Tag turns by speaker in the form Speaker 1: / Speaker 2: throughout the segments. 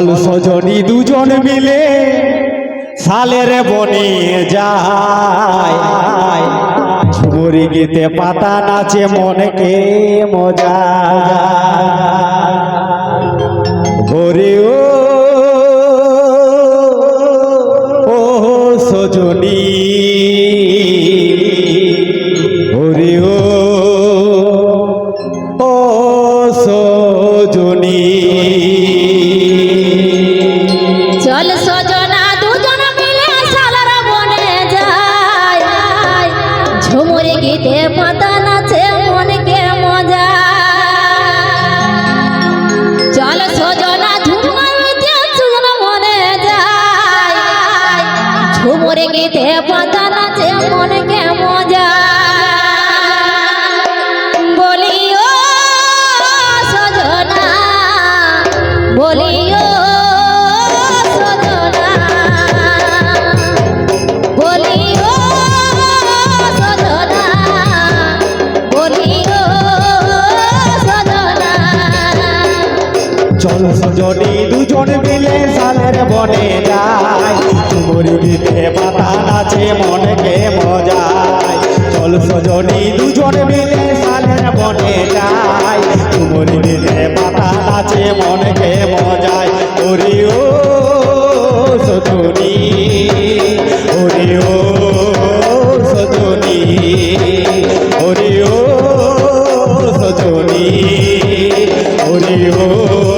Speaker 1: চল সজনি দুজন মিলে সালের বনে যায়। ঝুমুরি গীতে পাতা নাচে মনকে মজা। ওরে ও
Speaker 2: ঝুমুরি গীতে পাতা নাচে মনকে মজা। চল সজনা ঝুমুর সুজন মনে যায়। ঝুমুরি গীতে পাতা নাচে মনকে সজনী
Speaker 1: দুজন মিলে সালের বনে যায় গীতে পাতা নাচে, মনকে মজায় চল সজনী দুজন মিলে সালের বনে যায় ঝুমুরি গীতে পাতা নাচে, মনকে মজায় ওরে ও সজনী, ওরে ও সজনী, ওরে ও সজনী, ওরে ও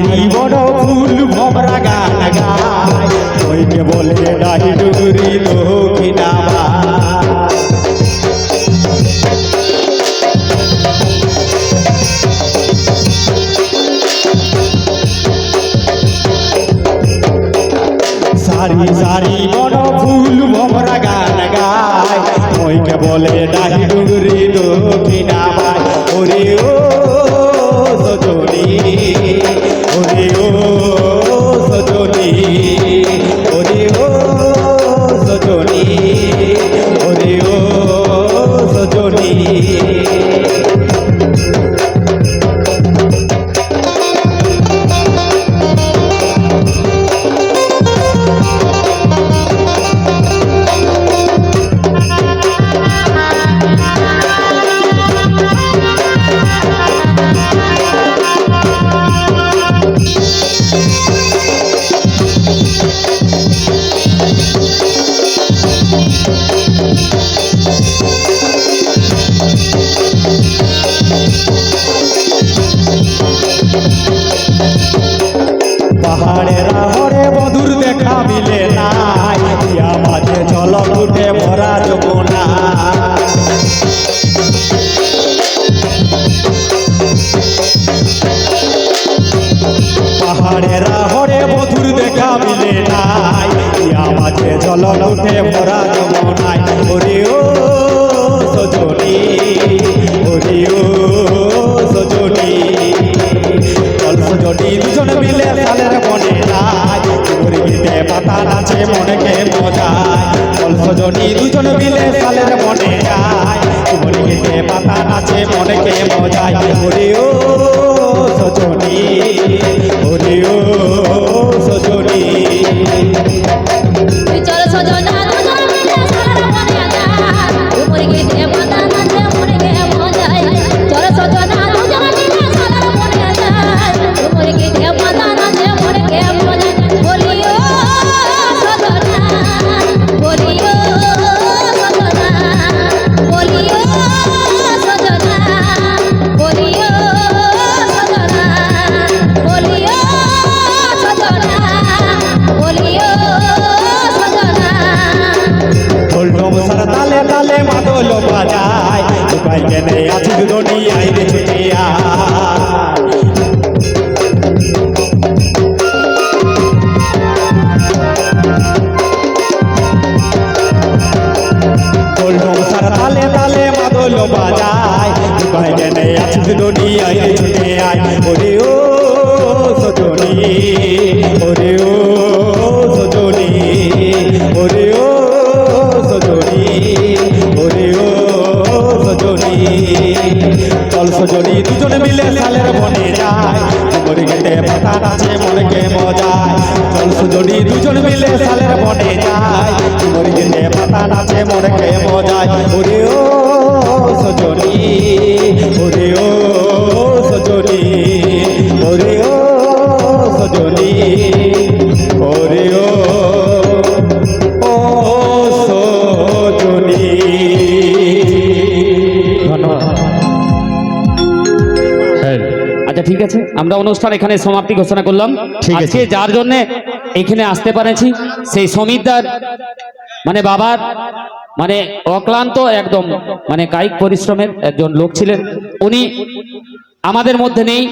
Speaker 1: সারি বড় ফুল ভমরা গান গায় ওইকে বলে ডাহি ডুরি দক্ষিণা সারি সারি বড় ফুল ভমরা গান গায়। ওইকে বলে ডাহি ডুরি দক্ষিণা ওরে পাহাড়ের হরে মধুর দেখা মিলে নাই। মাঝে জল উঠে ভরা জল ফুটে ভরা যমুনায়। ওরে ও সজনী, ওরে ও সজনী। চল সজনী দুজন মিলে সালের বনে যায়। গিতে পাতা নাচে মনকে মজায়। চল সজনী দুজন মিলে সালের বনে যায়। গেটে পাতা নাচে মনেকে মজায়। ওরে ও সজনী, ওরে ও দুনিয়ায় ছুটে আয়। ওরে ও সজনী, ওরে ও সজনী, ওরে ও সজনী, ওরে ও সজনী। চল সজনী, দুজন মিলে সালের বনে যায় মরে গেটে পাতা নাচে মনকে মজায় চল সজনী, দুজন মিলে সালের বনে যায় মরে গেটে পাতা নাচে মনকে মজায় ওরে
Speaker 3: আমরা অনুষ্ঠান এখানে সমাপ্তি ঘোষণা করলাম
Speaker 1: ঠিক আছে।
Speaker 3: আজকে যার জন্য এখানে আসতে পারেছি সেই সমিতদার মানে বাবার মানে অক্লান্ত একদম মানে কায়িক পরিশ্রমের একজন লোক ছিলেন উনি আমাদের মধ্যে নেই